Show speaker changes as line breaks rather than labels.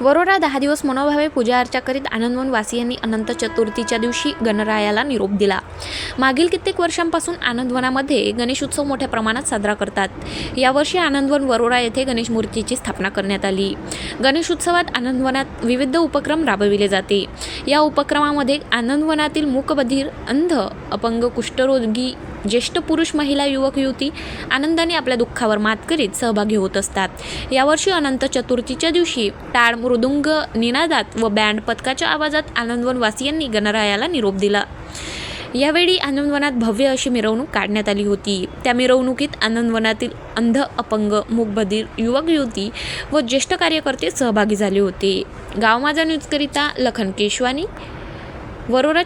वरोरा दहा दिवस मनोभावे पूजा अर्चा करीत आनंदवन वासियांनी अनंत चतुर्थीच्या दिवशी गणरायाला निरोप दिला. मागील कित्येक वर्षांपासून आनंदवनामध्ये गणेशोत्सव मोठ्या प्रमाणात साजरा करतात. यावर्षी आनंदवन वरोरा येथे गणेश मूर्तीची स्थापना करण्यात आली. गणेशोत्सवात आनंदवनात विविध उपक्रम राबविले जाते. या उपक्रमामध्ये आनंदवनातील मूकबधीर अंध अपंग कुष्ठरोगी ज्येष्ठ पुरुष महिला युवक युवती आनंदाने आपल्या दुःखावर मात करीत सहभागी होत असतात. यावर्षी अनंत चतुर्थीच्या दिवशी टाळ मृदुंग निनादात व बँड पथकाच्या आवाजात आनंदवनवासियांनी गणरायाला निरोप दिला. यावेळी आनंदवनात भव्य अशी मिरवणूक काढण्यात आली होती. त्या मिरवणुकीत आनंदवनातील अंध अपंग मुकबधीर युवक युवती व ज्येष्ठ कार्यकर्ते सहभागी झाले होते. गाव माझा न्यूजकरिता लखन केशवानी वरोरा